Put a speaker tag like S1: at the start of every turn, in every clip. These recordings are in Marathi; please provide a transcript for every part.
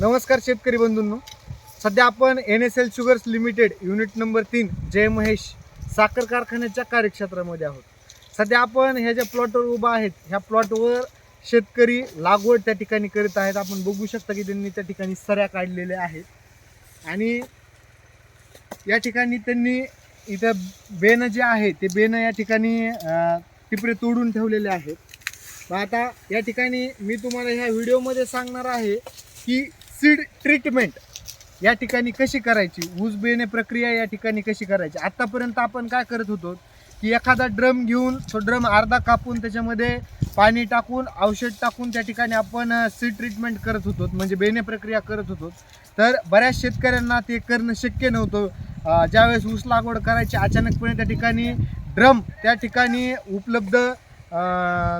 S1: नमस्कार शेतकरी बंधूंनो. सध्या आपण N S L sugars limited unit number तीन जय महेश साखर कारखान्याच्या कार्यक्षेत्रामध्ये आहोत. सध्या आपण ह्या ज्या प्लॉटवर उभा आहेत ह्या प्लॉटवर शेतकरी लागवड त्या ठिकाणी करीत आहेत. आपण बघू शकता की त्यांनी त्या ठिकाणी सऱ्या काढलेल्या आहेत. आणि या ठिकाणी त्यांनी इथं बेनं जे आहे ते बेनं या ठिकाणी टिपरे तोडून ठेवलेले आहेत. मग आता या ठिकाणी मी तुम्हाला ह्या व्हिडिओमध्ये सांगणार आहे की सीड ट्रीटमेंट या ठिकाणी कशी करायची? ऊस बेणे प्रक्रिया या ठिकाणी कशी करायची? आत्तापर्यंत आपण काय करत होतो की एखादा ड्रम घेऊन तो ड्रम अर्धा कापून त्याच्यामध्ये पाणी टाकून औषध टाकून त्या ठिकाणी आपण सीड ट्रीटमेंट करत होतो. म्हणजे बेणे प्रक्रिया करत होतो. तर बऱ्याच शेतकऱ्यांना ते करणं शक्य नव्हतं. ज्यावेळेस ऊस लागवड करायची अचानकपणे त्या ठिकाणी ड्रम त्या ठिकाणी उपलब्ध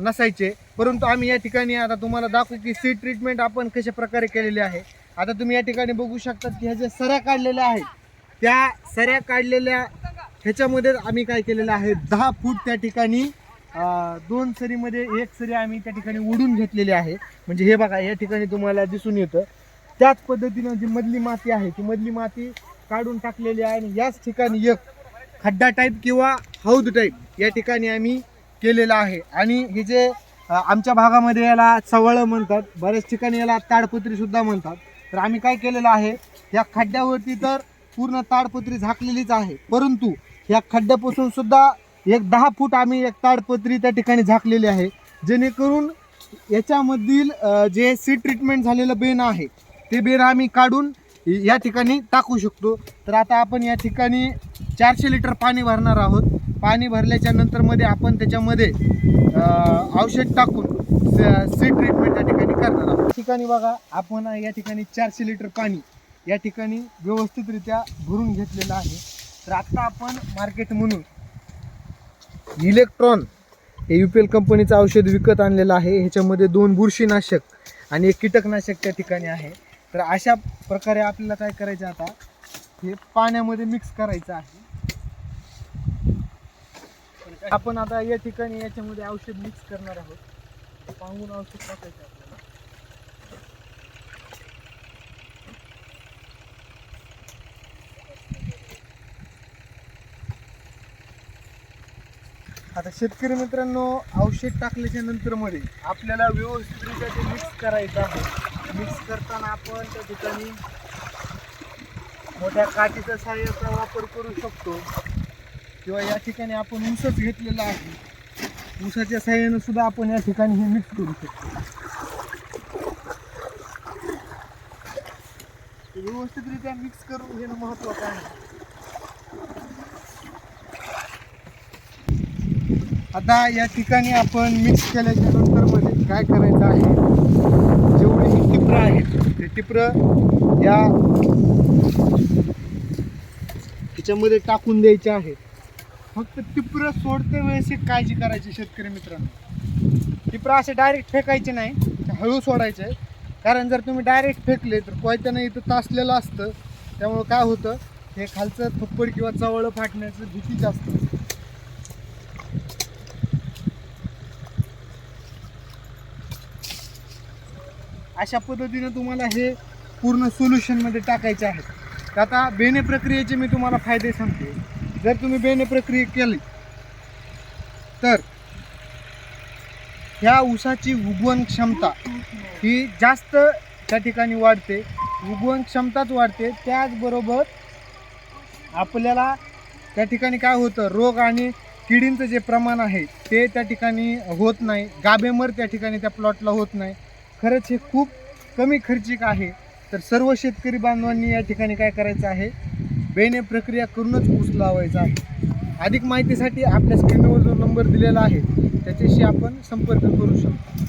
S1: नसायचे. परंतु आम्ही या ठिकाणी आता तुम्हाला दाखवू की सीड ट्रीटमेंट आपण कशा प्रकारे केलेली आहे. आता तुम्ही या ठिकाणी बघू शकता की ह्या ज्या सऱ्या काढलेल्या आहेत त्या सऱ्या काढलेल्या ह्याच्यामध्ये आम्ही काय केलेलं आहे दहा फूट त्या ठिकाणी दोन सरीमध्ये एक सरी आम्ही त्या ठिकाणी ओढून घेतलेली आहे. म्हणजे हे बघा या ठिकाणी तुम्हाला दिसून येतं. त्याच पद्धतीनं जी मधली माती आहे ती मधली माती काढून टाकलेली आहे आणि याच ठिकाणी एक खड्डा टाईप किंवा हौद टाईप या ठिकाणी आम्ही केलेलं आहे. आणि हे जे आमच्या भागामध्ये याला चवळं म्हणतात. बऱ्याच ठिकाणी याला ताडपत्री सुद्धा म्हणतात. तर आम्ही काय केलेलं आहे या खड्ड्यावरती तर पूर्ण ताडपत्री झाकलेलीच आहे. परंतु या खड्ड्यापासून सुद्धा एक दहा फूट आम्ही एक ताडपत्री त्या ठिकाणी झाकलेली आहे. जेणेकरून याच्यामधील जे सी ट्रीटमेंट झालेलं बेन आहे ते बेन आम्ही काढून या ठिकाणी टाकू शकतो. तर आता आपण या ठिकाणी चारशे लिटर पाणी भरणार आहोत. पाणी भरल्याच्या नंतरमध्ये आपण त्याच्यामध्ये औषध टाकून सी ट्रीटमेंट या ठिकाणी करणार आहोत. ठिकाणी बघा आपण या ठिकाणी चारशे लिटर पाणी या ठिकाणी व्यवस्थितरित्या भरून घेतलेलं आहे. तर आता आपण मार्केट म्हणून इलेक्ट्रॉन हे यू पी एल कंपनीचं औषध विकत आणलेलं आहे. ह्याच्यामध्ये दोन बुरशीनाशक आणि एक कीटकनाशक त्या ठिकाणी आहे. तर अशा प्रकारे आपल्याला काय करायचं आता? हे पाण्यामध्ये मिक्स करायचं आहे. आपण आता या ठिकाणी याच्यामध्ये औषध मिक्स करणार आहोत. पाहून औषध टाकायचं आपल्याला. आता शेतकरी मित्रांनो औषध टाकल्याच्या नंतर मध्ये आपल्याला व्यवस्थितरित्या ते मिक्स करायचं आहे. मिक्स करताना आपण त्या ठिकाणी मोठ्या काठीचा सहाय्याचा वापर करू शकतो. किंवा या ठिकाणी आपण ऊसच घेतलेला आहे. ऊसाच्या साह्यानं सुद्धा आपण या ठिकाणी हे मिक्स करू शकतो. व्यवस्थितरित्या मिक्स करून घेणं महत्वाचं आहे. आता या ठिकाणी आपण मिक्स केल्याच्यानंतरमध्ये काय करायचं आहे? जेवढे ही टिपरं आहेत ते टिपरं या त्याच्यामध्ये टाकून द्यायचे आहेत. फक्त टिपरं सोडते वेळेस एक काळजी करायची शेतकरी मित्रांनो. टिपरं असे डायरेक्ट फेकायचे नाही ते हळू सोडायचे. कारण जर तुम्ही डायरेक्ट फेकले तर कोयत्यानं इथं तासलेलं असतं. त्यामुळं काय होतं हे खालचं थप्पड किंवा चवळं फाटण्याचं भीती जास्त असते अशा पद्धतीनं तुम्हाला हे पूर्ण सोल्युशनमध्ये टाकायचे आहेत. तर आता बेने प्रक्रियेचे मी तुम्हाला फायदे सांगते. जर तुम्ही बेने प्रक्रिया केली तर ह्या ऊसाची उगवण क्षमता ही जास्त त्या ठिकाणी वाढते. उगवण क्षमताच वाढते. त्याचबरोबर आपल्याला त्या ठिकाणी काय होतं? रोग आणि किडींचं जे प्रमाण आहे ते त्या ठिकाणी होत नाही. गाभेमर त्या ठिकाणी त्या प्लॉटला होत नाही. खरंच हे खूप कमी खर्चिक आहे. तर सर्व शेतकरी बांधवांनी या ठिकाणी काय करायचं आहे? बेने प्रक्रिया करूनच ऊस लावायचा आहे. अधिक माहितीसाठी आपल्या स्क्रीनवर जो नंबर दिलेला आहे त्याच्याशी आपण संपर्क करू शकतो.